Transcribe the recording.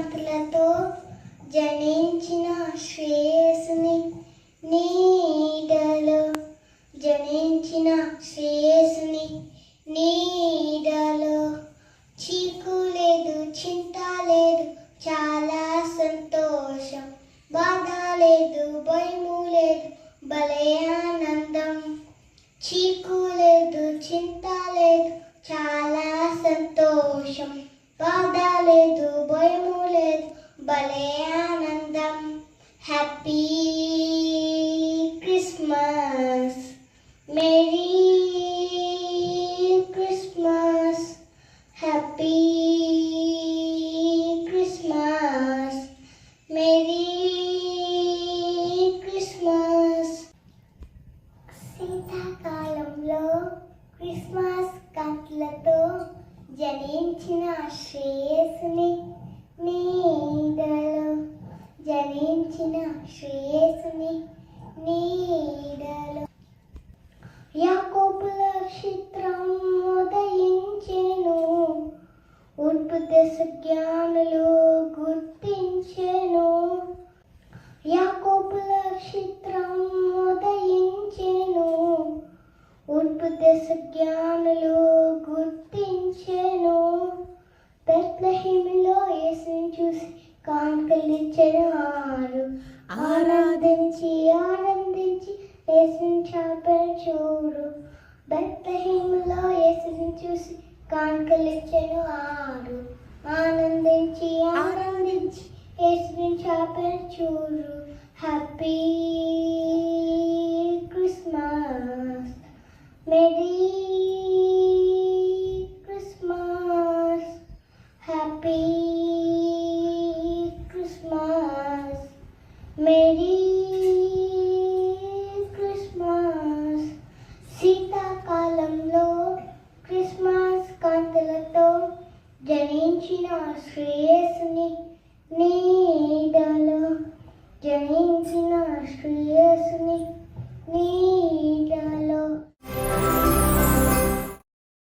కాంతులతో జనించిన శ్రేయస్సుని నీడలో జనించిన శ్రేయస్సుని నీడలో. చీకు లేదు చింత లేదు చాలా సంతోషం. బాధ లేదు భయము లేదు భలే ఆనందం. చీకు లేదు చింత లేదు చాలా సంతోషం. బాధ లేదు భయము భలే ఆనందం happy Christmas merry Christmas happy Christmas merry Christmas శీతాకాలంలో క్రిస్మస్ కట్లతో జనించిన శ్రేయస్సుని జనించిన శ్రేయస్సుని నీడలో యాకోపుల చిత్రం ఉదయించెను. ఉర్పు దశ జ్ఞానులు గుర్తించెను. యాకోపుల చిత్రం ఉదయించెను. ఉర్పు దశ జ్ఞానులు గుర్తించెను. బెత్లహేములో యేసుని చూసి కాంకలిచ్చెను ఆరు. ఆనందించి ఆనందించి యేసుని చాపలు చూడు బెత్తహీములో యేసుని చూసి కాంకలిచ్చెను ఆరు. ఆనందించి ఆనందించి యేసుని చాపలు చూడు happy Christmas. Merry merry Christmas శీతాకాలంలో క్రిస్మస్ కాంతులతో జనించిన శ్రేయస్సుని నీడలో జనించిన శ్రేయస్సుని